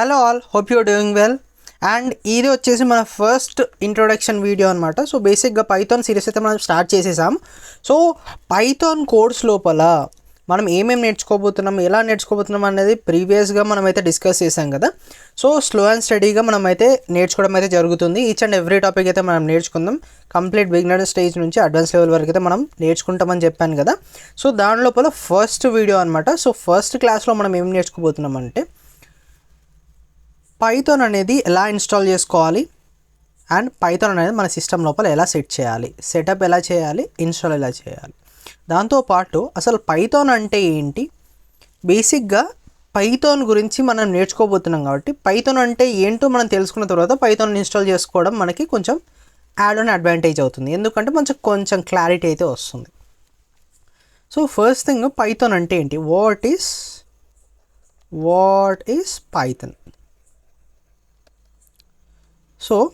Hello all hope you're doing well and ఇది వచ్చేసి మన ఫస్ట్ ఇంట్రొడక్షన్ వీడియో అనమాట సో బేసిక్గా పైథాన్ సిరీస్ అయితే మనం స్టార్ట్ చేసేసాం. సో పైథాన్ కోర్స్ లోపల మనం ఏమేమి నేర్చుకోబోతున్నాం ఎలా నేర్చుకోబోతున్నాం అనేది ప్రీవియస్గా మనం అయితే డిస్కస్ చేసాం కదా. సో స్లో అండ్ స్టడీగా మనం అయితే నేర్చుకోవడం అయితే జరుగుతుంది. ఈచ్ అండ్ ఎవ్రీ టాపిక్ అయితే మనం నేర్చుకుందాం. కంప్లీట్ బిగినర్ స్టేజ్ నుంచి అడ్వాన్స్ లెవెల్ వరకు అయితే మనం నేర్చుకుంటామని చెప్పాను కదా. సో దాని లోపల ఫస్ట్ వీడియో అనమాట సో ఫస్ట్ క్లాస్లో మనం ఏం నేర్చుకోబోతున్నాం అంటే పైథాన్ అనేది ఎలా ఇన్స్టాల్ చేసుకోవాలి? అండ్ పైథాన్ అనేది మన సిస్టమ్ లోపల ఎలా సెట్ చేయాలి? సెటప్ ఎలా చేయాలి? ఇన్స్టాల్ ఎలా చేయాలి? దాంతోపాటు అసలు పైథాన్ అంటే ఏంటి? బేసిక్గా పైథాన్ గురించి మనం నేర్చుకోబోతున్నాం కాబట్టి పైథాన్ అంటే ఏంటో మనం తెలుసుకున్న తర్వాత పైథాన్ ఇన్స్టాల్ చేసుకోవడం మనకి కొంచెం యాడ్ ఆన్ అడ్వాంటేజ్ అవుతుంది. ఎందుకంటే కొంచెం కొంచెం క్లారిటీ అయితే వస్తుంది. సో ఫస్ట్ థింగ్ పైథాన్ అంటే ఏంటి? What is what is Python so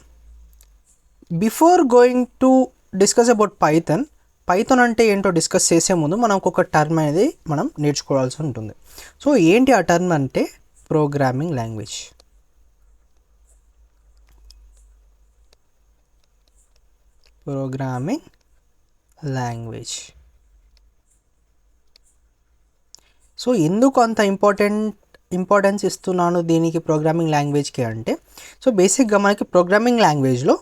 before going to discuss about Python Python అంటే ఏంటో డిస్కస్ చేసే ముందు మనం ఒక టర్మ్ అనేది మనం నేర్చుకోవాల్సి ఉంటుంది. సో ఏంటి ఆ టర్మ్ అంటే programming language programming language so ఎందుకు అంత ఇంపార్టెంట్ ఇంపార్టెన్స్ ఇస్తున్నాను దీనికి ప్రోగ్రామింగ్ లాంగ్వేజ్కి అంటే. సో బేసిక్గా మనకి ప్రోగ్రామింగ్ లాంగ్వేజ్లో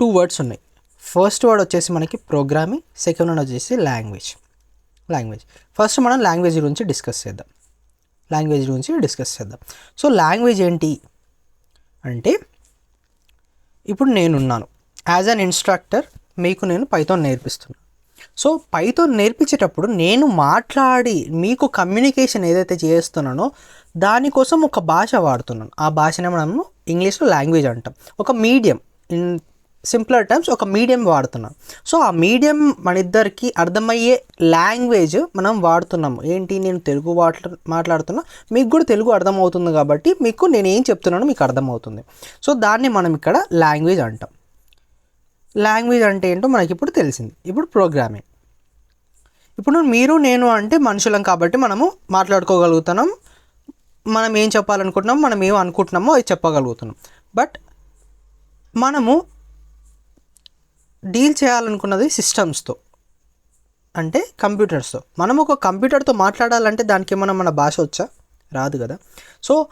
టూ వర్డ్స్ ఉన్నాయి. ఫస్ట్ వర్డ్ వచ్చేసి మనకి ప్రోగ్రామింగ్ సెకండ్ వర్డ్ వచ్చేసి లాంగ్వేజ్ లాంగ్వేజ్ ఫస్ట్ మనం లాంగ్వేజ్ గురించి డిస్కస్ చేద్దాం. లాంగ్వేజ్ గురించి డిస్కస్ చేద్దాం. సో లాంగ్వేజ్ ఏంటి? అంటే ఇప్పుడు నేనున్నాను. యాజ్ అన్ ఇన్స్ట్రక్టర్ మీకు నేను పైథాన్ నేర్పిస్తున్నాను. సో పైథాన్ నేర్పించేటప్పుడు నేను మాట్లాడి మీకు కమ్యూనికేషన్ ఏదైతే చేస్తున్నానో దానికోసం ఒక భాష వాడుతున్నాను. ఆ భాషనే మనము ఇంగ్లీష్లో లాంగ్వేజ్ అంటాం. ఒక మీడియం ఇన్ సింప్లర్ టర్మ్స్ ఒక మీడియం వాడుతున్నాం. సో ఆ మీడియం మన ఇద్దరికి అర్థమయ్యే లాంగ్వేజ్ మనం వాడుతున్నాము. ఏంటి? నేను తెలుగు మాట్లా మాట్లాడుతున్నా మీకు కూడా తెలుగు అర్థమవుతుంది కాబట్టి మీకు నేను ఏం చెప్తున్నానో మీకు అర్థమవుతుంది. సో దాన్ని మనం ఇక్కడ లాంగ్వేజ్ అంటాం. లాంగ్వేజ్ అంటే ఏంటో మనకి ఇప్పుడు తెలిసింది. ఇప్పుడు ప్రోగ్రామింగ్. ఇప్పుడు మీరు నేను అంటే మనుషులం కాబట్టి మనము మాట్లాడుకోగలుగుతున్నాం. మనం ఏం చెప్పాలనుకుంటున్నాం మనం ఏం అనుకుంటున్నామో అది చెప్పగలుగుతున్నాం. బట్ మనము డీల్ చేయాలనుకున్నది సిస్టమ్స్తో అంటే కంప్యూటర్స్తో మనం ఒక కంప్యూటర్తో మాట్లాడాలంటే దానికి ఏమైనా మన భాష వచ్చా? రాదు కదా. సో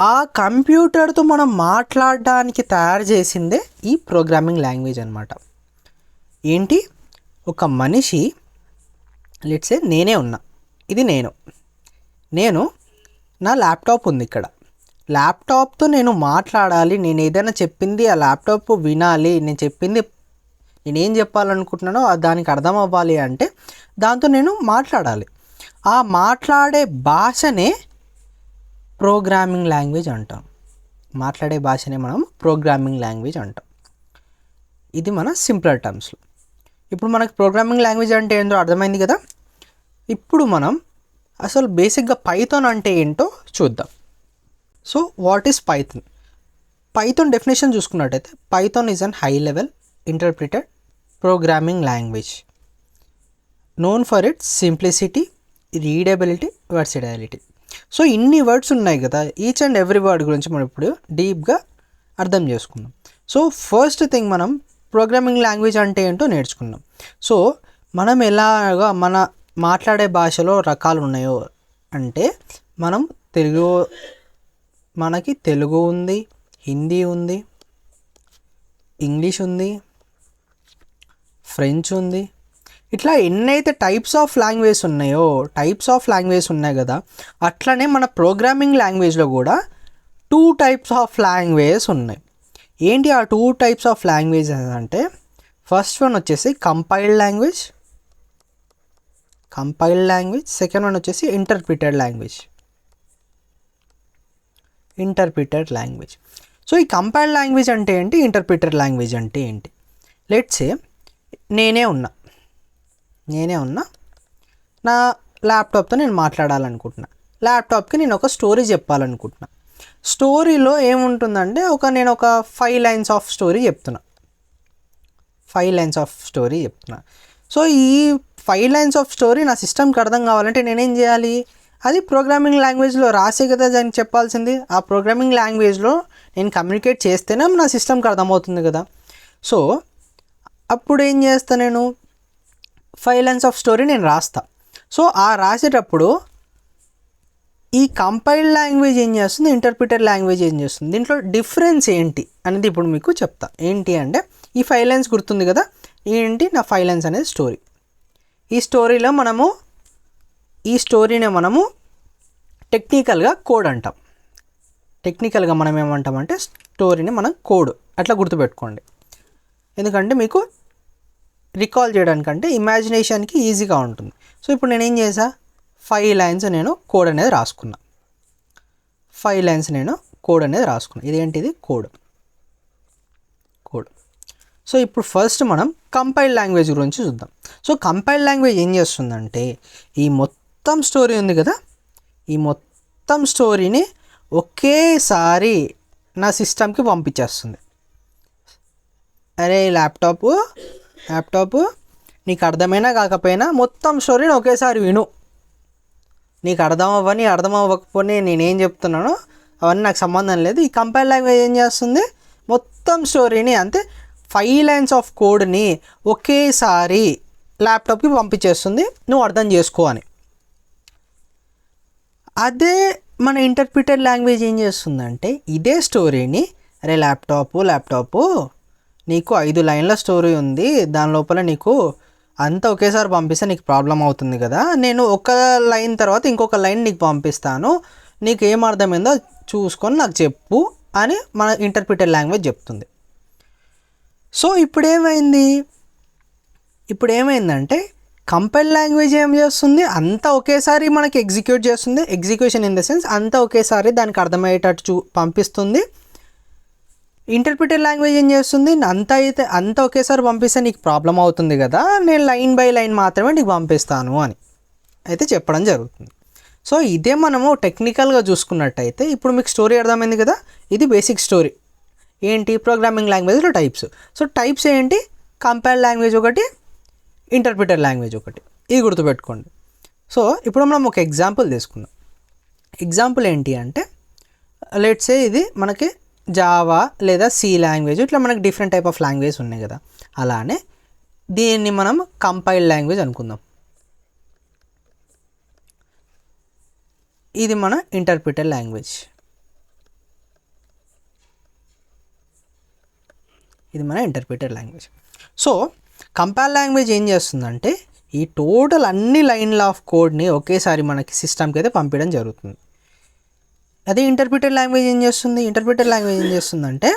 ఆ కంప్యూటర్తో మనం మాట్లాడడానికి తయారు చేసిందే ఈ ప్రోగ్రామింగ్ లాంగ్వేజ్ అనమాట ఏంటి? ఒక మనిషి లెట్సే నేనే ఉన్నా. ఇది నేను. నేను నా ల్యాప్టాప్ ఉంది ఇక్కడ. ల్యాప్టాప్తో నేను మాట్లాడాలి నేను ఏదైనా చెప్పింది ఆ ల్యాప్టాప్ వినాలి నేను చెప్పింది నేనేం చెప్పాలనుకుంటున్నానో అది దానికి అర్థం అవ్వాలి అంటే దాంతో నేను మాట్లాడాలి. ఆ మాట్లాడే భాషనే ప్రోగ్రామింగ్ లాంగ్వేజ్ అంటాం. మాట్లాడే భాషనే మనం ప్రోగ్రామింగ్ లాంగ్వేజ్ అంటాం. ఇది మన సింప్లర్ టర్మ్స్లో ఇప్పుడు మనకు ప్రోగ్రామింగ్ లాంగ్వేజ్ అంటే ఏంటో అర్థమైంది కదా? ఇప్పుడు మనం అసలు బేసిక్గా పైథాన్ అంటే ఏంటో చూద్దాం. So what is Python Python definition చూసుకున్నట్టయితే Python is an high level interpreted programming language known for it simplicity readability versatility so ఇన్ని వర్డ్స్ ఉన్నాయి కదా ఈచ్ అండ్ ఎవ్రీ వర్డ్ గురించి మనం ఇప్పుడు డీప్గా అర్థం చేసుకుందాం. సో ఫస్ట్ థింగ్ మనం ప్రోగ్రామింగ్ లాంగ్వేజ్ అంటే ఏంటో నేర్చుకున్నాం సో మనం ఎలాగా మన మాట్లాడే భాషలో రకాలు ఉన్నాయో అంటే మనం తెలుగు మనకి తెలుగు ఉంది హిందీ ఉంది ఇంగ్లీష్ ఉంది ఫ్రెంచ్ ఉంది ఇట్లా ఎన్నైతే టైప్స్ ఆఫ్ లాంగ్వేజ్ ఉన్నాయో టైప్స్ ఆఫ్ లాంగ్వేజ్ ఉన్నాయి కదా అట్లనే మన ప్రోగ్రామింగ్ లాంగ్వేజ్లో కూడా టూ టైప్స్ ఆఫ్ లాంగ్వేజ్ ఉన్నాయి. ఏంటి ఆ టూ టైప్స్ ఆఫ్ లాంగ్వేజ్ అంటే ఫస్ట్ వన్ వచ్చేసి compiled language compiled language second one వచ్చేసి interpreted language interpreted language so ఈ కంపైల్డ్ లాంగ్వేజ్ అంటే ఏంటి? ఇంటర్ప్రిటెడ్ లాంగ్వేజ్ అంటే ఏంటి? లెట్సే నేనే ఉన్నా. నేనే ఉన్నా. నా ల్యాప్టాప్తో నేను మాట్లాడాలనుకుంటున్నా. ల్యాప్టాప్కి నేను ఒక స్టోరీ చెప్పాలనుకుంటున్నా. స్టోరీలో ఏముంటుందంటే ఒక నేను ఒక ఫైవ్ లైన్స్ ఆఫ్ స్టోరీ చెప్తున్నా. ఫైవ్ లైన్స్ ఆఫ్ స్టోరీ చెప్తున్నా. సో ఈ ఫైవ్ లైన్స్ ఆఫ్ స్టోరీ నా సిస్టమ్కి అర్థం కావాలంటే నేనేం చేయాలి? అది ప్రోగ్రామింగ్ లాంగ్వేజ్లో రాసే కదా దానికి చెప్పాల్సింది. ఆ ప్రోగ్రామింగ్ లాంగ్వేజ్లో నేను కమ్యూనికేట్ చేస్తేనే నా సిస్టమ్కి అర్థమవుతుంది కదా. సో అప్పుడు ఏం చేస్తాను నేను? ఫైవ్ లైన్స్ ఆఫ్ స్టోరీ నేను రాస్తా. సో ఆ రాసేటప్పుడు ఈ కంపైల్డ్ లాంగ్వేజ్ ఏం చేస్తుంది? ఇంటర్ప్రిటర్ లాంగ్వేజ్ ఏం చేస్తుంది? దీంట్లో డిఫరెన్స్ ఏంటి అనేది ఇప్పుడు మీకు చెప్తా. ఏంటి అంటే ఈ ఫైవ్ లైన్స్ గుర్తుంది కదా? ఏంటి నా ఫైవ్ లైన్స్ అనేది స్టోరీ? ఈ స్టోరీలో మనము ఈ స్టోరీని మనము టెక్నికల్గా కోడ్ అంటాం. టెక్నికల్గా మనం ఏమంటామంటే స్టోరీని మనం కోడ్. అట్లా గుర్తుపెట్టుకోండి. ఎందుకంటే మీకు రికాల్ చేయడానికంటే ఇమాజినేషన్కి ఈజీగా ఉంటుంది. సో ఇప్పుడు నేను ఏం చేసా ఫైవ్ లైన్స్ నేను కోడ్ అనేది రాసుకున్నా. ఫైవ్ లైన్స్ నేను కోడ్ అనేది రాసుకున్నా. ఇదేంటిది? కోడ్. కోడ్. సో ఇప్పుడు ఫస్ట్ మనం కంపైల్డ్ లాంగ్వేజ్ గురించి చూద్దాం. సో కంపైల్డ్ లాంగ్వేజ్ ఏం చేస్తుందంటే ఈ మొత్తం స్టోరీ ఉంది కదా? ఈ మొత్తం స్టోరీని ఒకేసారి నా సిస్టమ్కి పంపించేస్తుంది. అరే ల్యాప్టాప్ ల్యాప్టాప్? నీకు అర్థమైనా కాకపోయినా మొత్తం స్టోరీని ఒకేసారి విను. నీకు అర్థం అవ్వని అర్థం అవ్వకపోని నేనేం చెప్తున్నానో అవన్నీ నాకు సంబంధం లేదు. ఈ కంపైల్ లాంగ్వేజ్ ఏం చేస్తుంది? మొత్తం స్టోరీని అంతే ఫైవ్ లైన్స్ ఆఫ్ కోడ్ని ఒకేసారి ల్యాప్టాప్కి పంపించేస్తుంది. నువ్వు అర్థం చేసుకో అని. అదే మన ఇంటర్ప్రిటెడ్ లాంగ్వేజ్ ఏం చేస్తుందంటే ఇదే స్టోరీని అరే ల్యాప్టాప్ ల్యాప్టాప్ నీకు ఐదు లైన్ల స్టోరీ ఉంది దాని లోపల నీకు అంతా ఒకేసారి పంపిస్తే నీకు ప్రాబ్లం అవుతుంది కదా. నేను ఒక లైన్ తర్వాత ఇంకొక లైన్ నీకు పంపిస్తాను. నీకు ఏం అర్థమైందో చూసుకొని నాకు చెప్పు అని మన ఇంటర్ప్రిటెడ్ లాంగ్వేజ్ చెప్తుంది. సో ఇప్పుడు ఏమైంది ఇప్పుడు ఏమైందంటే కంపైల్ లాంగ్వేజ్ ఏం చేస్తుంది? అంతా ఒకేసారి మనకి ఎగ్జిక్యూట్ చేస్తుంది. ఎగ్జిక్యూషన్ ఇన్ ద సెన్స్ అంతా ఒకేసారి దానికి అర్థమయ్యేటట్టు చూ పంపిస్తుంది. ఇంటర్ప్రిటెడ్ లాంగ్వేజ్ ఏం చేస్తుంది? అంత అయితే అంత ఒకేసారి పంపిస్తే నీకు ప్రాబ్లం అవుతుంది కదా నేను లైన్ బై లైన్ మాత్రమే నీకు పంపిస్తాను అని. అయితే చెప్పడం జరుగుతుంది. సో ఇదే మనము టెక్నికల్గా చూసుకున్నట్టయితే ఇప్పుడు మీకు స్టోరీ అర్థమైంది కదా? ఇది బేసిక్ స్టోరీ ఏంటి? ప్రోగ్రామింగ్ లాంగ్వేజ్లో టైప్స్ సో టైప్స్ ఏంటి? కంపేర్ లాంగ్వేజ్ ఒకటి ఇంటర్ప్రిటర్ లాంగ్వేజ్ ఒకటి. ఇది గుర్తుపెట్టుకోండి. సో ఇప్పుడు మనం ఒక ఎగ్జాంపుల్ తీసుకుందాం. ఎగ్జాంపుల్ ఏంటి అంటే లెట్సే ఇది మనకి జావా లేదా సి లాంగ్వేజ్ ఇట్లా మనకి డిఫరెంట్ టైప్ ఆఫ్ లాంగ్వేజ్ ఉన్నాయి కదా. అలానే దీన్ని మనం కంపైల్డ్ లాంగ్వేజ్ అనుకుందాం. ఇది మన ఇంటర్ప్రిటర్ లాంగ్వేజ్ ఇది మన interpreter language so compile language ఏం చేస్తుందంటే ఈ టోటల్ అన్ని లైన్ల ఆఫ్ కోడ్ని ఒకేసారి మనకి సిస్టమ్కి అయితే పంపించడం జరుగుతుంది. అదే ఇంటర్ప్రిటెడ్ లాంగ్వేజ్ ఏం చేస్తుంది? ఇంటర్ప్రిటెడ్ లాంగ్వేజ్ ఏం చేస్తుందంటే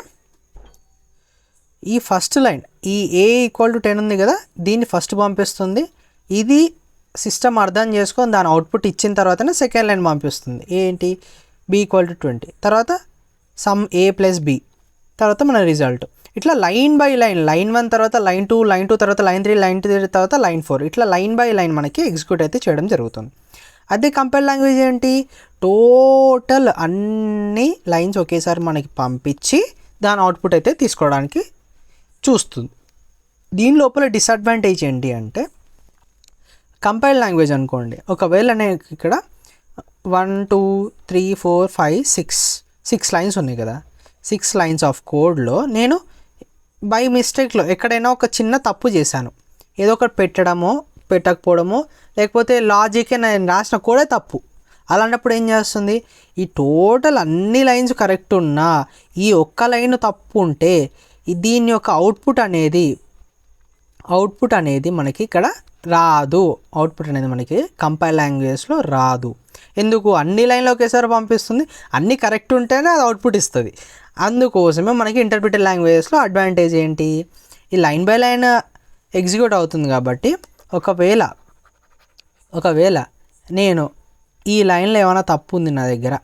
ఈ ఫస్ట్ లైన్ ఈ ఏ ఈక్వల్ టు టెన్ ఉంది కదా దీన్ని ఫస్ట్ పంపిస్తుంది. ఇది సిస్టమ్ అర్థం చేసుకొని దాని అవుట్పుట్ ఇచ్చిన తర్వాతనే సెకండ్ లైన్ పంపిస్తుంది. ఏంటి? బి ఈక్వల్ టు ట్వంటీ తర్వాత సమ్ ఏ ప్లస్ బి తర్వాత మన రిజల్ట్ ఇట్లా line by line line one తర్వాత లైన్ టూ లైన్ టూ తర్వాత లైన్ త్రీ లైన్ త్రీ తర్వాత లైన్ ఫోర్ ఇట్లా లైన్ బై లైన్ మనకి ఎగ్జిక్యూట్ అయితే చేయడం జరుగుతుంది. అదే కంపేర్ లాంగ్వేజ్ ఏంటి? టోటల్ అన్ని లైన్స్ ఒకేసారి మనకి పంపించి దాని అవుట్పుట్ అయితే తీసుకోవడానికి చూస్తుంది. దీని లోపల డిసడ్వాంటేజ్ ఏంటి అంటే కంపైల్ లాంగ్వేజ్ అనుకోండి. ఒకవేళ నేను ఇక్కడ one two three four five six six lines ఉన్నాయి కదా. సిక్స్ లైన్స్ ఆఫ్ కోడ్లో నేను బై మిస్టేక్లో ఎక్కడైనా ఒక చిన్న తప్పు చేశాను. ఏదో ఒకటి పెట్టడమో పెట్టకపోవడము లేకపోతే లాజికే నేను రాసిన కూడా తప్పు. అలాంటప్పుడు ఏం చేస్తుంది? ఈ టోటల్ అన్ని లైన్స్ కరెక్ట్ ఉన్నా ఈ ఒక్క లైన్ తప్పు ఉంటే దీని యొక్క అవుట్పుట్ అనేది అవుట్పుట్ అనేది మనకి ఇక్కడ రాదు. అవుట్పుట్ అనేది మనకి కంపైల్ లాంగ్వేజ్లో రాదు. ఎందుకు? అన్ని లైన్లు ఒకేసారి పంపిస్తుంది. అన్నీ కరెక్ట్ ఉంటేనే అది అవుట్పుట్ ఇస్తుంది. అందుకోసమే మనకి ఇంటర్ప్రిటెడ్ లాంగ్వేజెస్లో అడ్వాంటేజ్ ఏంటి? ఈ లైన్ బై లైన్ ఎగ్జిక్యూట్ అవుతుంది కాబట్టి ఒకవేళ ఒకవేళ నేను ఈ లైన్లో ఏమైనా తప్పు ఉంది నా దగ్గర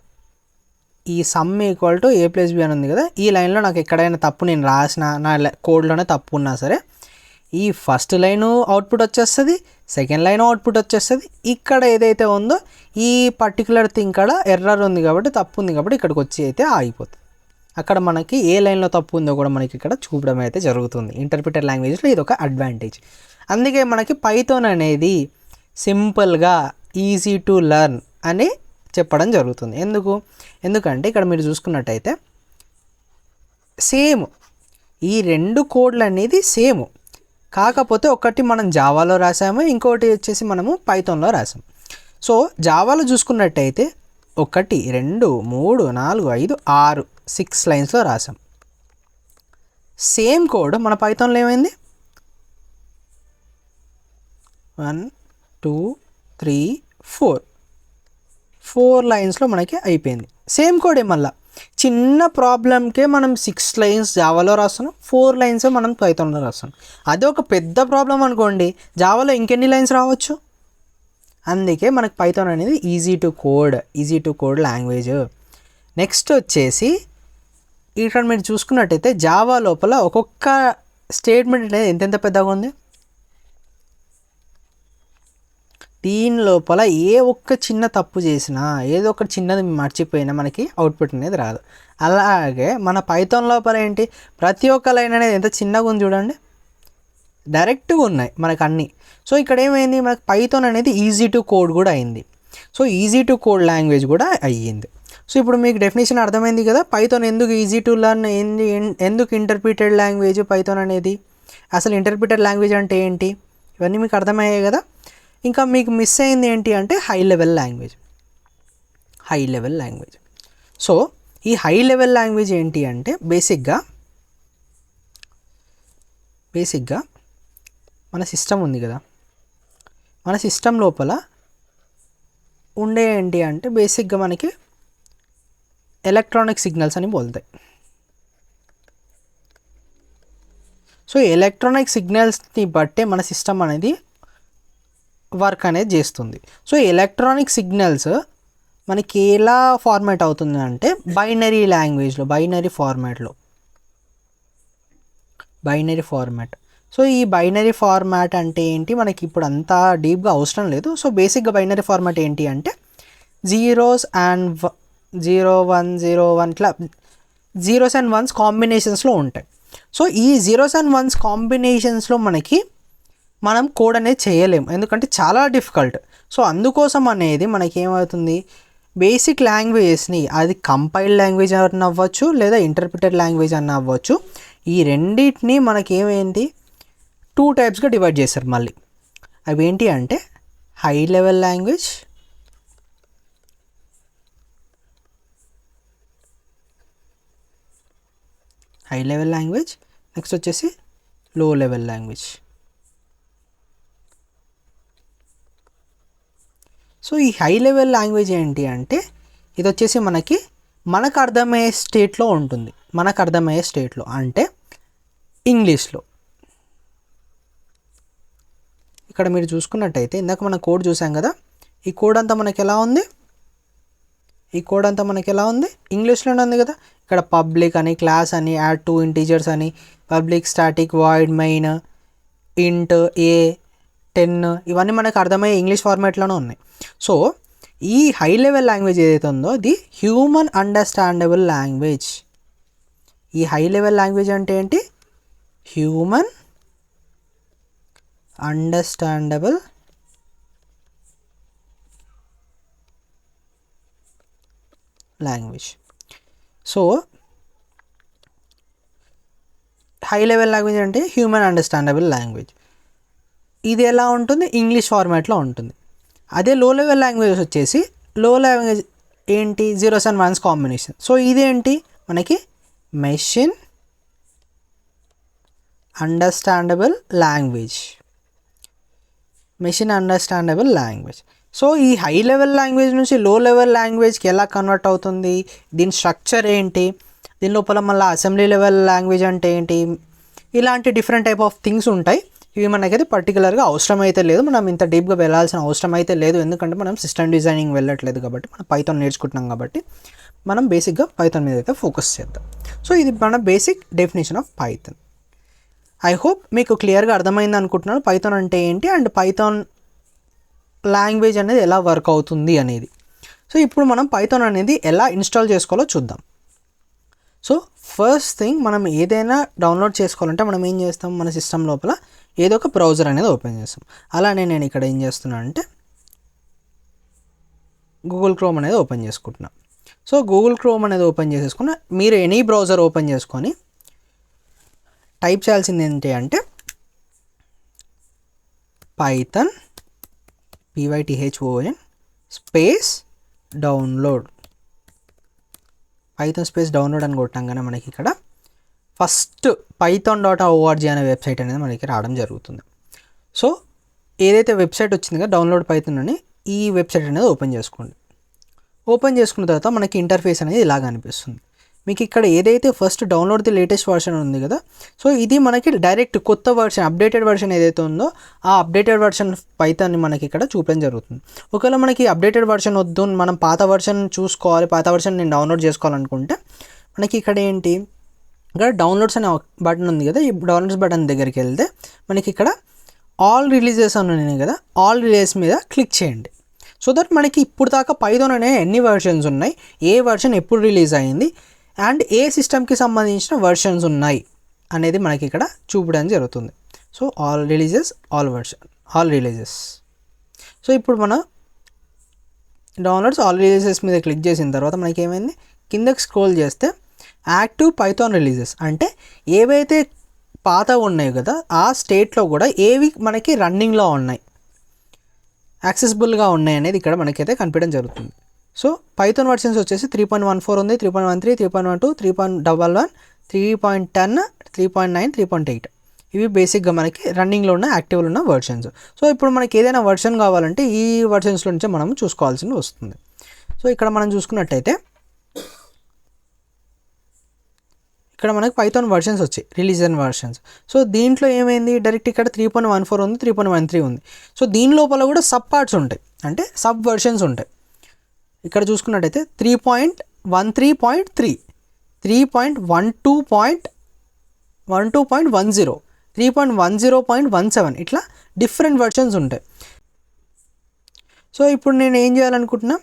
ఈ sum equal to A plus B అని ఉంది కదా ఈ లైన్లో నాకు ఎక్కడైనా తప్పు నేను రాసిన నా కోడ్లోనే తప్పు ఉన్నా సరే ఈ ఫస్ట్ లైన్ అవుట్పుట్ వచ్చేస్తుంది సెకండ్ లైన్ అవుట్పుట్ వచ్చేస్తుంది ఇక్కడ ఏదైతే ఉందో ఈ పర్టికులర్ థింగ్ కాడ ఎర్రర్ ఉంది కాబట్టి తప్పు ఉంది కాబట్టి ఇక్కడికి వచ్చి అయితే ఆగిపోతుంది. అక్కడ మనకి ఏ లైన్లో తప్పు ఉందో కూడా మనకి ఇక్కడ చూపడం అయితే జరుగుతుంది. ఇంటర్ప్రిటర్ లాంగ్వేజ్లో ఇది ఒక అడ్వాంటేజ్ అందుకే మనకి పైథాన్ అనేది సింపుల్గా ఈజీ టు లర్న్ అని చెప్పడం జరుగుతుంది. ఎందుకు? ఎందుకంటే ఇక్కడ మీరు చూసుకున్నట్టయితే సేమ్ ఈ రెండు కోడ్లు అనేది సేమ్. కాకపోతే ఒకటి మనం జావాలో రాసాము ఇంకోటి వచ్చేసి మనము పైథాన్లో రాసాము. సో జావాలో చూసుకున్నట్టయితే ఒకటి రెండు మూడు నాలుగు ఐదు ఆరు సిక్స్ లైన్స్లో రాసాం. సేమ్ కోడ్ మన పైథాన్లో ఏమైంది? One two three four. Four లైన్స్లో మనకి అయిపోయింది. సేమ్ కోడే మళ్ళా. చిన్న ప్రాబ్లంకే మనం సిక్స్ లైన్స్ జావాలో రాస్తున్నాం. ఫోర్ లైన్స్ మనం పైథాన్లో రాస్తున్నాం. అదే ఒక పెద్ద ప్రాబ్లం అనుకోండి. జావాలో ఇంకెన్ని లైన్స్ రావచ్చు? అందుకే మనకు పైథాన్ అనేది easy to code easy to code language next వచ్చేసి ఇక్కడ మీరు చూసుకున్నట్టయితే జావా లోపల ఒక్కొక్క స్టేట్మెంట్ అనేది ఎంతెంత పెద్దగా ఉంది? దీని లోపల ఏ ఒక్క చిన్న తప్పు చేసినా ఏదో ఒక చిన్నది మర్చిపోయినా మనకి అవుట్పుట్ అనేది రాదు. అలాగే మన పైథాన్ లోపల ఏంటి? ప్రతి ఒక్క లైన్ అనేది ఎంత చిన్నగా ఉంది చూడండి. డైరెక్ట్గా ఉన్నాయి మనకు అన్నీ. సో ఇక్కడ ఏమైంది? మనకు పైథాన్ అనేది ఈజీ టు కోడ్ కూడా అయింది. So easy to code language కూడా అయ్యింది. సో ఇప్పుడు మీకు డెఫినేషన్ అర్థమైంది కదా? పైథాన్ ఎందుకు ఈజీ టు లర్న్ ఏంది? ఎందుకు ఇంటర్ప్రిటెడ్ లాంగ్వేజ్ పైథాన్ అనేది? అసలు ఇంటర్ప్రిటెడ్ లాంగ్వేజ్ అంటే ఏంటి? ఇవన్నీ మీకు అర్థమయ్యాయి కదా? ఇంకా మీకు మిస్ అయింది ఏంటి అంటే high level language high level language so ఈ హై లెవెల్ లాంగ్వేజ్ ఏంటి అంటే బేసిక్గా బేసిక్గా మన సిస్టమ్ ఉంది కదా. మన సిస్టమ్ లోపల ఉండే ఏంటి అంటే బేసిక్గా మనకి ఎలక్ట్రానిక్ సిగ్నల్స్ అని బోల్తాయి. సో ఎలక్ట్రానిక్ సిగ్నల్స్ని బట్టే మన సిస్టమ్ అనేది వర్క్ అనేది చేస్తుంది. సో ఎలక్ట్రానిక్ సిగ్నల్స్ మనకి ఎలా ఫార్మాట్ అవుతుంది అంటే బైనరీ లాంగ్వేజ్లో బైనరీ ఫార్మాట్లో. Binary format. సో ఈ బైనరీ ఫార్మాట్ అంటే ఏంటి? మనకి ఇప్పుడు అంత డీప్గా అవసరం లేదు. సో బేసిక్గా బైనరీ ఫార్మాట్ ఏంటి అంటే zeros and zero one zero one ఇట్లా జీరోస్ అండ్ వన్స్ కాంబినేషన్స్లో ఉంటాయి. సో ఈ జీరోస్ అండ్ వన్స్ కాంబినేషన్స్లో మనకి మనం కోడ్ అనేది చేయలేము. ఎందుకంటే చాలా డిఫికల్ట్ సో అందుకోసం అనేది మనకి ఏమవుతుంది? బేసిక్ లాంగ్వేజెస్ని అది కంపైల్డ్ లాంగ్వేజ్ అని అవ్వచ్చు లేదా ఇంటర్ప్రిటెడ్ లాంగ్వేజ్ అని అవ్వచ్చు ఈ రెండింటిని మనకి ఏమైంది? టూ టైప్స్గా డివైడ్ చేశారు మళ్ళీ. అవి ఏంటి అంటే high level language high level language next వచ్చేసి లో లెవెల్ లాంగ్వేజ్ సో ఈ హై లెవెల్ లాంగ్వేజ్ ఏంటి అంటే ఇది వచ్చేసి మనకి మనకు అర్థమయ్యే స్టేట్లో ఉంటుంది. మనకు అర్థమయ్యే స్టేట్లో అంటే ఇంగ్లీష్లో. ఇక్కడ మీరు చూసుకున్నట్టయితే ఇందాక మనం కోడ్ చూసాం కదా ఈ కోడ్ అంతా మనకి ఎలా ఉంది? ఈ కోడ్ అంతా మనకి ఎలా ఉంది? ఇంగ్లీష్లోనే ఉంది కదా. ఇక్కడ పబ్లిక్ అని క్లాస్ అని యాడ్ టూ ఇంటీజర్స్ అని public static void main int A ten ఇవన్నీ మనకు అర్థమయ్యే ఇంగ్లీష్ ఫార్మాట్లోనే ఉన్నాయి. సో ఈ హై లెవెల్ లాంగ్వేజ్ ఏదైతే ఉందో ది హ్యూమన్ అండర్స్టాండబుల్ లాంగ్వేజ్. ఈ హై లెవెల్ లాంగ్వేజ్ అంటే ఏంటి? Human understandable language. So high level language అంటే హ్యూమన్ అండర్స్టాండబుల్ లాంగ్వేజ్. ఇది ఎలా ఉంటుంది? ఇంగ్లీష్ ఫార్మాట్లో ఉంటుంది. అదే లో లెవెల్ లాంగ్వేజెస్ వచ్చేసి లో లాంగ్వేజ్ ఏంటి? Zeros and ones combination so ఇదేంటి? మనకి machine understandable language machine understandable language so ఈ హై లెవెల్ లాంగ్వేజ్ నుంచి లో లెవెల్ లాంగ్వేజ్కి ఎలా కన్వర్ట్ అవుతుంది? దీని స్ట్రక్చర్ ఏంటి? దీని లోపల మళ్ళీ అసెంబ్లీ లెవెల్ లాంగ్వేజ్ అంటే ఏంటి? ఇలాంటి డిఫరెంట్ టైప్ ఆఫ్ థింగ్స్ ఉంటాయి. ఇవి మనకైతే పర్టికులర్గా అవసరం అయితే లేదు. మనం ఇంత డీప్గా వెళ్ళాల్సిన అవసరం అయితే లేదు. ఎందుకంటే మనం సిస్టమ్ డిజైనింగ్ వెళ్ళట్లేదు కాబట్టి మనం పైథాన్ నేర్చుకుంటున్నాం కాబట్టి మనం బేసిక్గా పైథాన్ మీద అయితే ఫోకస్ చేద్దాం. సో ఇది మన basic definition of Python I hope మీకు క్లియర్గా అర్థమైంది అనుకుంటున్నాను. పైథాన్ అంటే ఏంటి? అండ్ పైథాన్ లాంగ్వేజ్ అనేది ఎలా వర్క్ అవుతుంది అనేది. సో ఇప్పుడు మనం పైథాన్ అనేది ఎలా ఇన్స్టాల్ చేసుకోవాలో చూద్దాం. సో ఫస్ట్ థింగ్ మనం ఏదైనా డౌన్లోడ్ చేసుకోవాలంటే మనం ఏం చేస్తాం? మన సిస్టమ్ లోపల ఏదో ఒక బ్రౌజర్ అనేది ఓపెన్ చేస్తాం. అలానే నేను ఇక్కడ ఏం చేస్తున్నాను అంటే గూగుల్ క్రోమ్ అనేది ఓపెన్ చేసుకుంటున్నా. సో గూగుల్ క్రోమ్ అనేది ఓపెన్ చేసేసుకున్న మీరు ఎనీ బ్రౌజర్ ఓపెన్ చేసుకొని టైప్ చేయాల్సింది ఏంటి అంటే Python P Y T H O N space download Python space download అని కొట్టంగానే మనకి ఇక్కడ. First Python dot O R G అనే వెబ్సైట్ అనేది మనకి రావడం జరుగుతుంది. సో ఏదైతే వెబ్సైట్ వచ్చింది కదా డౌన్లోడ్ పైథాన్ అని ఈ వెబ్సైట్ అనేది ఓపెన్ చేసుకోండి. ఓపెన్ చేసుకున్న తర్వాత మనకి ఇంటర్ఫేస్ అనేది ఇలాగ అనిపిస్తుంది. మీకు ఇక్కడ ఏదైతే first download the latest version ఉంది కదా సో ఇది మనకి డైరెక్ట్ కొత్త వర్షన్ అప్డేటెడ్ వర్షన్ ఏదైతే ఉందో ఆ అప్డేటెడ్ వర్షన్ పైతాన్ని మనకి ఇక్కడ చూపడం జరుగుతుంది. ఒకవేళ మనకి అప్డేటెడ్ వర్షన్ వద్దు మనం పాత వర్షన్ చూసుకోవాలి పాత వర్షన్ నేను డౌన్లోడ్ చేసుకోవాలనుకుంటే మనకి ఇక్కడ ఏంటి? ఇక్కడ డౌన్లోడ్స్ అనే బటన్ ఉంది కదా ఈ డౌన్లోడ్స్ బటన్ దగ్గరికి వెళ్తే మనకి ఇక్కడ ఆల్ రిలీజెస్ అని ఉన్నాయి కదా ఆల్ రిలీజెస్ మీద క్లిక్ చేయండి. సో దట్ మనకి ఇప్పుడు దాకా పైథాన్ అనే ఎన్ని వెర్షన్స్ ఉన్నాయి ఏ వెర్షన్ ఎప్పుడు రిలీజ్ అయింది అండ్ ఏ సిస్టమ్కి సంబంధించిన వెర్షన్స్ ఉన్నాయి అనేది మనకి ఇక్కడ చూపడం జరుగుతుంది. So all releases all version all releases so ఇప్పుడు మన డౌన్లోడ్స్ ఆల్ రిలీజెస్ మీద క్లిక్ చేసిన తర్వాత మనకి ఏమైంది? కిందకి స్క్రోల్ చేస్తే యాక్టివ్ పైథాన్ రిలీజెస్ అంటే ఏవైతే పాత ఉన్నాయో కదా ఆ స్టేట్లో కూడా ఏవి మనకి రన్నింగ్లో ఉన్నాయి. యాక్సెసిబుల్గా ఉన్నాయి అనేది ఇక్కడ మనకైతే కనిపించడం జరుగుతుంది. సో పైథాన్ వర్షన్స్ వచ్చేసి త్రీ పాయింట్ వన్ ఫోర్ ఉంది three point one three three point one two three point double one three point ten three point nine three point eight ఇవి బేసిక్గా మనకి రన్నింగ్లో ఉన్న యాక్టివ్లో ఉన్న వర్షన్స్ సో ఇప్పుడు మనకి ఏదైనా వర్షన్ కావాలంటే ఈ వర్షన్స్లో నుంచే మనం చూసుకోవాల్సి వస్తుంది. సో ఇక్కడ మనం చూసుకున్నట్టయితే ఇక్కడ మనకు పైథాన్ వర్షన్స్ వచ్చాయి రిలీజన్ వర్షన్స్ సో దీంట్లో ఏమైంది? డైరెక్ట్ ఇక్కడ త్రీ పాయింట్ వన్ ఫోర్ ఉంది త్రీ పాయింట్ వన్ త్రీ ఉంది. సో దీని లోపల కూడా సబ్ పార్ట్స్ ఉంటాయి. అంటే సబ్ వర్షన్స్ ఉంటాయి. ఇక్కడ చూసుకున్నట్టయితే three point one three point three three point one two point one two point one zero three point one zero point one seven ఇట్లా డిఫరెంట్ వర్షన్స్ ఉంటాయి. సో ఇప్పుడు నేను ఏం చేయాలనుకుంటున్నా?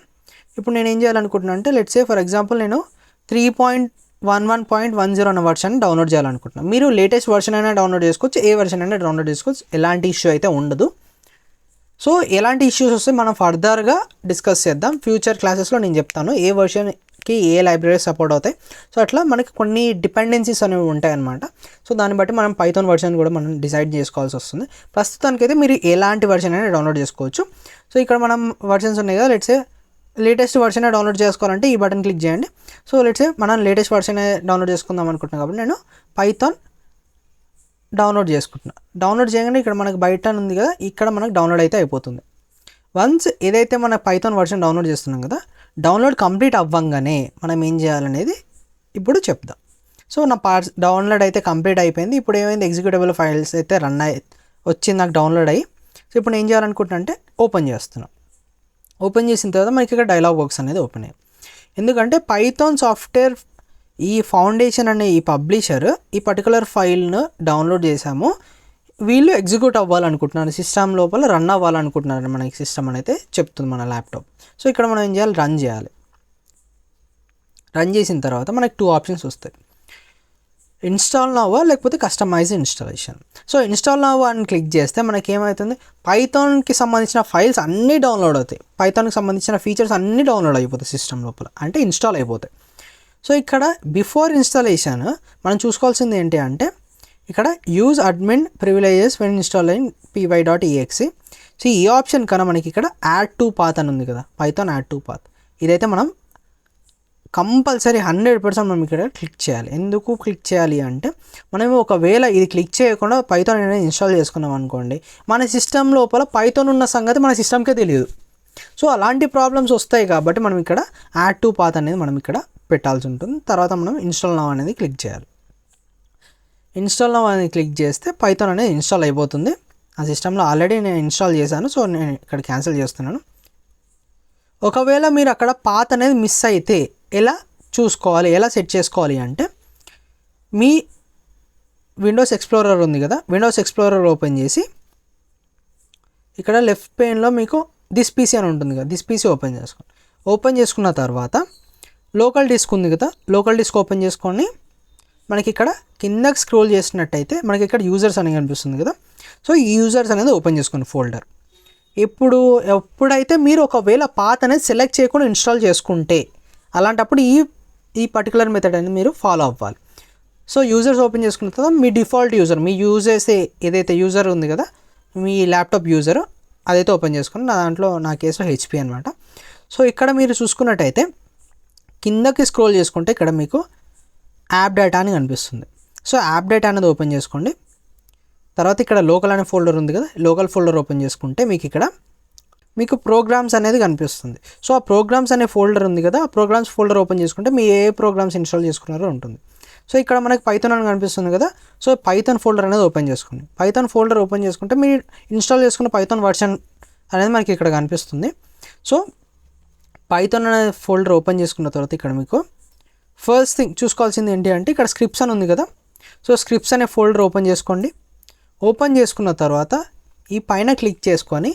ఇప్పుడు నేను ఏం చేయాలనుకుంటున్నా అంటే let's say say for example నేను three point one one point one zero అన్న వర్షన్ డౌన్లోడ్ చేయాలనుకుంటున్నాను మీరు లేటెస్ట్ వర్షన్ అయినా డౌన్లోడ్ చేసుకోవచ్చు ఏ వర్షన్ అయినా డౌన్లోడ్ చేసుకోవచ్చు. ఎలాంటి ఇష్యూ అయితే ఉండదు. సో ఎలాంటి ఇష్యూస్ వస్తే మనం ఫర్దర్గా డిస్కస్ చేద్దాం. ఫ్యూచర్ క్లాసెస్లో నేను చెప్తాను. ఏ వర్షన్కి ఏ లైబ్రరీ సపోర్ట్ అవుతాయి. సో అట్లా మనకి కొన్ని డిపెండెన్సీస్ అనేవి ఉంటాయన్నమాట. సో దాన్ని బట్టి మనం పైథాన్ వర్షన్ కూడా మనం డిసైడ్ చేసుకోవాల్సి వస్తుంది. ప్రస్తుతానికైతే మీరు ఎలాంటి వర్షన్ అయినా డౌన్లోడ్ చేసుకోవచ్చు. సో ఇక్కడ మనం వర్షన్స్ ఉన్నాయి కదా లెట్సే లేటెస్ట్ వర్షన్ డౌన్లోడ్ చేసుకోవాలంటే ఈ బటన్ క్లిక్ చేయండి. సో లెట్స్ మనం లేటెస్ట్ వర్షన్ డౌన్లోడ్ చేసుకుందాం అనుకుంటున్నాను కాబట్టి నేను పైథాన్ డౌన్లోడ్ చేసుకుంటున్నా. డౌన్లోడ్ చేయగానే ఇక్కడ మనకు బయట ఉంది కదా ఇక్కడ మనకు డౌన్లోడ్ అయితే అయిపోతుంది. వన్స్ ఏదైతే మన పైథాన్ వర్షన్ డౌన్లోడ్ చేస్తున్నాం కదా డౌన్లోడ్ కంప్లీట్ అవ్వంగానే మనం ఏం చేయాలనేది ఇప్పుడు చెప్దాం. సో నా పార్ట్స్ డౌన్లోడ్ అయితే కంప్లీట్ అయిపోయింది. ఇప్పుడు ఏమైంది? ఎగ్జిక్యూటబుల్ ఫైల్స్ అయితే రన్ అయ్యి వచ్చింది నాకు డౌన్లోడ్ అయ్యి. సో ఇప్పుడు నేను ఏం చేయాలనుకుంటున్నా అంటే ఓపెన్ చేస్తున్నాను ఓపెన్ చేసిన తర్వాత మనకి ఇక్కడ డైలాగ్ బాక్స్ అనేది ఓపెన్ అయ్యింది. ఎందుకంటే పైథాన్ సాఫ్ట్వేర్ ఈ ఫౌండేషన్ అనే ఈ పబ్లిషర్ ఈ పర్టికులర్ ఫైల్ను డౌన్లోడ్ చేశాము. వీళ్ళు ఎగ్జిక్యూట్ అవ్వాలనుకుంటున్నారు. సిస్టమ్ లోపల రన్ అవ్వాలనుకుంటున్నారు మనకి సిస్టమ్ అనేది చెప్తుంది మన ల్యాప్టాప్ సో ఇక్కడ మనం ఏం చేయాలి? రన్ చేయాలి. రన్ చేసిన తర్వాత మనకి టూ ఆప్షన్స్ వస్తాయి. ఇన్స్టాల్ నవ్వా లేకపోతే కస్టమైజ్ ఇన్స్టాలేషన్ సో ఇన్స్టాల్ నావా అని క్లిక్ చేస్తే మనకి ఏమవుతుంది పైథాన్కి సంబంధించిన ఫైల్స్ అన్నీ డౌన్లోడ్ అవుతాయి. పైథాన్కి సంబంధించిన ఫీచర్స్ అన్నీ డౌన్లోడ్ అయిపోతాయి సిస్టమ్ లోపల. అంటే ఇన్స్టాల్ అయిపోతాయి. సో ఇక్కడ బిఫోర్ ఇన్స్టాలేషన్ మనం చూసుకోవాల్సింది ఏంటి అంటే ఇక్కడ use admin privileges when install అయిన్ P Y dot E X E so ఈ ఆప్షన్ కన్నా మనకి ఇక్కడ యాడ్ టు పాత్ అని ఉంది కదా. పైథాన్ యాడ్ టు పాత్ ఇదైతే మనం కంపల్సరీ హండ్రెడ్ పర్సెంట్ మనం ఇక్కడ క్లిక్ చేయాలి. ఎందుకు క్లిక్ చేయాలి అంటే మనం ఒకవేళ ఇది క్లిక్ చేయకుండా పైథాన్ అనేది ఇన్స్టాల్ చేసుకున్నాం అనుకోండి మన సిస్టమ్ లోపల పైథాన్ ఉన్న సంగతి మన సిస్టమ్కే తెలియదు. సో అలాంటి ప్రాబ్లమ్స్ వస్తాయి కాబట్టి మనం ఇక్కడ యాడ్ టు పాత్ అనేది మనం ఇక్కడ పెట్టాల్సి ఉంటుంది. తర్వాత మనం ఇన్స్టాల్ నవ్ అనేది క్లిక్ చేయాలి. ఇన్స్టాల్ నవ్ అనేది క్లిక్ చేస్తే పైథాన్ అనేది ఇన్స్టాల్ అయిపోతుంది. ఆ సిస్టంలో ఆల్రెడీ నేను ఇన్స్టాల్ చేశాను సో నేను ఇక్కడ క్యాన్సిల్ చేస్తున్నాను. ఒకవేళ మీరు అక్కడ పాత్ అనేది మిస్ అయితే ఎలా చూసుకోవాలి ఎలా సెట్ చేసుకోవాలి అంటే మీ విండోస్ ఎక్స్ప్లోరర్ ఉంది కదా విండోస్ ఎక్స్ప్లోరర్ ఓపెన్ చేసి ఇక్కడ లెఫ్ట్ పెయిన్లో మీకు దిస్ పీసీ అని ఉంటుంది కదా దిస్ పీసీ ఓపెన్ చేసుకోండి. ఓపెన్ చేసుకున్న తర్వాత లోకల్ డిస్క్ ఉంది కదా లోకల్ డిస్క్ ఓపెన్ చేసుకొని మనకి ఇక్కడ కిందకి స్క్రోల్ చేసినట్టయితే మనకి ఇక్కడ యూజర్స్ అని కనిపిస్తుంది కదా సో ఈ యూజర్స్ అనేది ఓపెన్ చేసుకోండి ఫోల్డర్ ఇప్పుడు ఎప్పుడైతే మీరు ఒకవేళ పాత్ అనేది సెలెక్ట్ చేయకుండా ఇన్స్టాల్ చేసుకుంటే అలాంటప్పుడు ఈ ఈ పర్టికులర్ మెథడ్ అనేది మీరు ఫాలో అవ్వాలి. సో యూజర్స్ ఓపెన్ చేసుకున్న తర్వాత మీ డిఫాల్ట్ యూజర్ మీ యూజ్ చేసే ఏదైతే యూజర్ ఉంది కదా మీ ల్యాప్టాప్ యూజర్ అదైతే ఓపెన్ చేసుకుని నా దాంట్లో నా కేసులో హెచ్పి అనమాట సో ఇక్కడ మీరు చూసుకున్నట్టయితే కిందకి స్క్రోల్ చేసుకుంటే ఇక్కడ మీకు యాప్ డేటా అని కనిపిస్తుంది. సో యాప్ డేటా అనేది ఓపెన్ చేసుకోండి. తర్వాత ఇక్కడ లోకల్ అనే ఫోల్డర్ ఉంది కదా లోకల్ ఫోల్డర్ ఓపెన్ చేసుకుంటే మీకు ఇక్కడ మీకు ప్రోగ్రామ్స్ అనేది కనిపిస్తుంది. సో ఆ ప్రోగ్రామ్స్ అనే ఫోల్డర్ ఉంది కదా ఆ ప్రోగ్రామ్స్ ఫోల్డర్ ఓపెన్ చేసుకుంటే మీ ఏ ప్రోగ్రామ్స్ ఇన్స్టాల్ చేసుకున్నారో ఉంటుంది. సో ఇక్కడ మనకి పైథాన్ అని కనిపిస్తుంది కదా సో పైథాన్ ఫోల్డర్ అనేది ఓపెన్ చేసుకోండి. పైథాన్ ఫోల్డర్ ఓపెన్ చేసుకుంటే మీరు ఇన్స్టాల్ చేసుకున్న పైథాన్ వర్షన్ అనేది మనకి ఇక్కడ కనిపిస్తుంది. సో పైథాన్ అనే ఫోల్డర్ ఓపెన్ చేసుకున్న తర్వాత ఇక్కడ మీకు ఫస్ట్ థింగ్ చూసుకోవాల్సింది ఏంటి అంటే ఇక్కడ స్క్రిప్ట్స్ అని ఉంది కదా సో స్క్రిప్ట్స్ అనే ఫోల్డర్ ఓపెన్ చేసుకోండి. ఓపెన్ చేసుకున్న తర్వాత ఈ పైన క్లిక్ చేసుకొని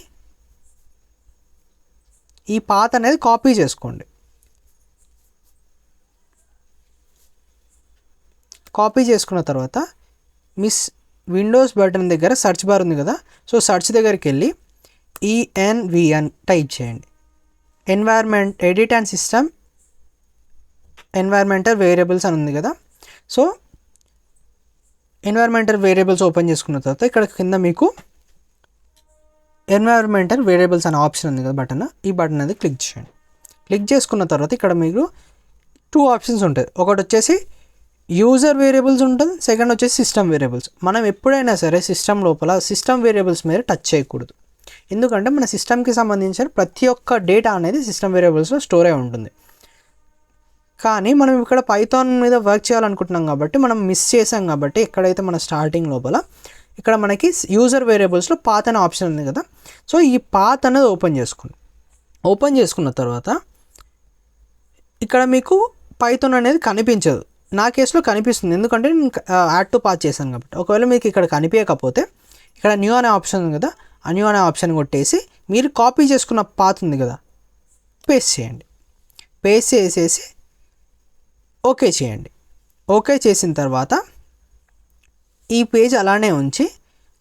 ఈ పాత్ అనేది కాపీ చేసుకోండి. కాపీ చేసుకున్న తర్వాత మిస్ విండోస్ బటన్ దగ్గర సర్చ్ బార్ ఉంది కదా సో సర్చ్ దగ్గరికి వెళ్ళి ఈఎన్విఎన్ టైప్ చేయండి. Environment edit and system environmental variables అని ఉంది కదా సో ఎన్వైర్మెంటల్ వేరియబుల్స్ ఓపెన్ చేసుకున్న తర్వాత ఇక్కడ కింద మీకు ఎన్వైర్మెంటల్ వేరియబుల్స్ అనే ఆప్షన్ ఉంది కదా బటన్ ఈ బటన్ అనేది క్లిక్ చేయండి. క్లిక్ చేసుకున్న తర్వాత ఇక్కడ మీకు టూ ఆప్షన్స్ ఉంటాయి. ఒకటి వచ్చేసి యూజర్ వేరియబుల్స్ ఉంటుంది. సెకండ్ వచ్చేసి సిస్టమ్ వేరియబుల్స్ మనం ఎప్పుడైనా సరే సిస్టమ్ లోపల సిస్టమ్ వేరియబుల్స్ మీద టచ్ చేయకూడదు. ఎందుకంటే మన సిస్టమ్కి సంబంధించిన ప్రతి ఒక్క డేటా అనేది సిస్టమ్ వేరియబుల్స్లో స్టోర్ అయి ఉంటుంది. కానీ మనం ఇక్కడ పైథాన్ మీద వర్క్ చేయాలనుకుంటున్నాం కాబట్టి మనం మిస్ చేసాం కాబట్టి ఎక్కడైతే మన స్టార్టింగ్ లోపల ఇక్కడ మనకి యూజర్ వేరియబుల్స్లో పాత్ అనే ఆప్షన్ ఉంది కదా. సో ఈ పాత్ అనేది ఓపెన్ చేసుకోండి ఓపెన్ చేసుకున్న తర్వాత ఇక్కడ మీకు పైథాన్ అనేది కనిపించదు. నా కేసులో కనిపిస్తుంది. ఎందుకంటే నేను యాడ్ టు పాత్ చేశాను కాబట్టి. ఒకవేళ మీకు ఇక్కడ కనిపించకపోతే ఇక్కడ న్యూ అనే ఆప్షన్ ఉంది కదా ఆ న్యూ అనే ఆప్షన్ కొట్టేసి మీరు కాపీ చేసుకున్న పాత్ ఉంది కదా పేస్ట్ చేయండి. పేస్ట్ చేసేసి ఓకే చేయండి. ఓకే చేసిన తర్వాత ఈ పేజ్ అలానే ఉంచి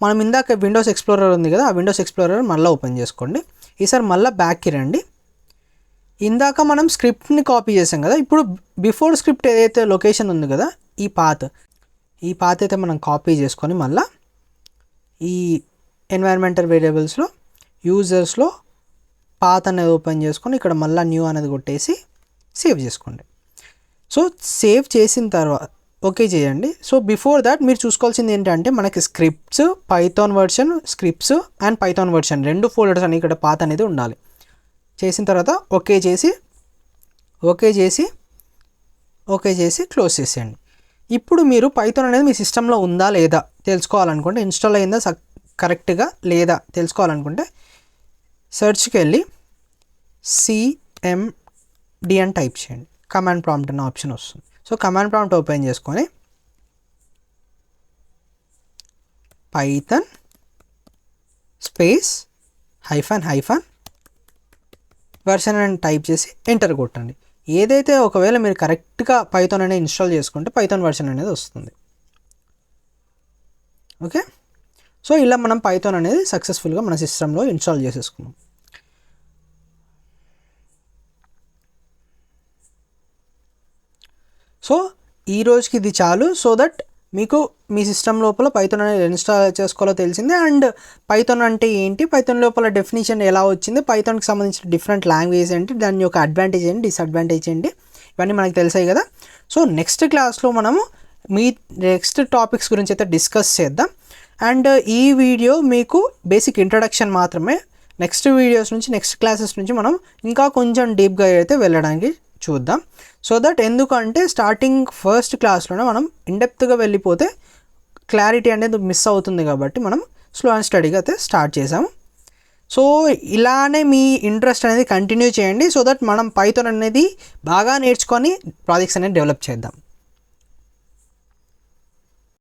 మనం ఇందాక విండోస్ ఎక్స్ప్లోరర్ ఉంది కదా ఆ విండోస్ ఎక్స్ప్లోరర్ మళ్ళీ ఓపెన్ చేసుకోండి. ఈసారి మళ్ళీ బ్యాక్కి రండి. ఇందాక మనం స్క్రిప్ట్ని కాపీ చేసాం కదా ఇప్పుడు బిఫోర్ స్క్రిప్ట్ ఏదైతే లొకేషన్ ఉంది కదా ఈ పాత్ ఈ పాత్ అయితే మనం కాపీ చేసుకొని మళ్ళీ ఈ ఎన్వైర్మెంటల్ వేరియబుల్స్లో యూజర్స్లో పాత్ అనేది ఓపెన్ చేసుకొని ఇక్కడ మళ్ళీ న్యూ అనేది కొట్టేసి సేవ్ చేసుకోండి. సో సేవ్ చేసిన తర్వాత ఓకే చేయండి. సో బిఫోర్ దాట్ మీరు చూసుకోవాల్సింది ఏంటంటే మనకి scripts Python version scripts and Python version రెండు ఫోల్డర్స్ అని ఇక్కడ పాత అనేది ఉండాలి. చేసిన తర్వాత ఓకే చేసి ఓకే చేసి ఓకే చేసి క్లోజ్ చేసేయండి. ఇప్పుడు మీరు పైథాన్ అనేది మీ సిస్టంలో ఉందా లేదా తెలుసుకోవాలనుకుంటే ఇన్స్టాల్ అయిందా కరెక్ట్గా లేదా తెలుసుకోవాలనుకుంటే సెర్చ్కి వెళ్ళి సిఎండి అని టైప్ చేయండి. కమాండ్ ప్రాంప్ట్ అనే ఆప్షన్ వస్తుంది. సో కమాండ్ ప్రాంప్ట్ ఓపెన్ చేసుకొని Python space hyphen hyphen version అని టైప్ చేసి ఎంటర్ కొట్టండి. ఏదైతే ఒకవేళ మీరు కరెక్ట్గా పైథాన్ అనేది ఇన్స్టాల్ చేసుకుంటే పైథాన్ వర్షన్ అనేది వస్తుంది. ఓకే సో ఇలా మనం పైథాన్ అనేది సక్సెస్ఫుల్గా మన సిస్టంలో ఇన్స్టాల్ చేసేసుకున్నాం. సో ఈ రోజుకి ఇది చాలు. సో దట్ మీకు మీ సిస్టమ్ లోపల పైథాన్ అనేది ఇన్స్టాల్ చేసుకోవాలో తెలిసిందే. అండ్ పైథాన్ అంటే ఏంటి? పైథాన్ లోపల డెఫినేషన్ ఎలా వచ్చింది? పైథాన్కి సంబంధించిన డిఫరెంట్ లాంగ్వేజ్ ఏంటి? దాని యొక్క అడ్వాంటేజ్ ఏంటి? డిసడ్వాంటేజ్ ఏంటి? ఇవన్నీ మనకు తెలిసాయి కదా. సో నెక్స్ట్ క్లాస్లో మనము మీ నెక్స్ట్ టాపిక్స్ గురించి అయితే డిస్కస్ చేద్దాం. అండ్ ఈ వీడియో మీకు బేసిక్ ఇంట్రడక్షన్ మాత్రమే. నెక్స్ట్ వీడియోస్ నుంచి నెక్స్ట్ క్లాసెస్ నుంచి మనం ఇంకా కొంచెం డీప్గా అయితే వెళ్ళడానికి చూద్దాం. సో దట్ ఎందుకంటే స్టార్టింగ్ ఫస్ట్ క్లాస్లోనే మనం ఇండెప్త్గా వెళ్ళిపోతే క్లారిటీ అనేది మిస్ అవుతుంది కాబట్టి మనం స్లో అండ్ స్టడీగా అయితే స్టార్ట్ చేసాము. సో ఇలానే మీ ఇంట్రెస్ట్ అనేది కంటిన్యూ చేయండి సో దట్ మనం పైథాన్ అనేది బాగా నేర్చుకొని ప్రాజెక్ట్స్ అనేది డెవలప్ చేద్దాం.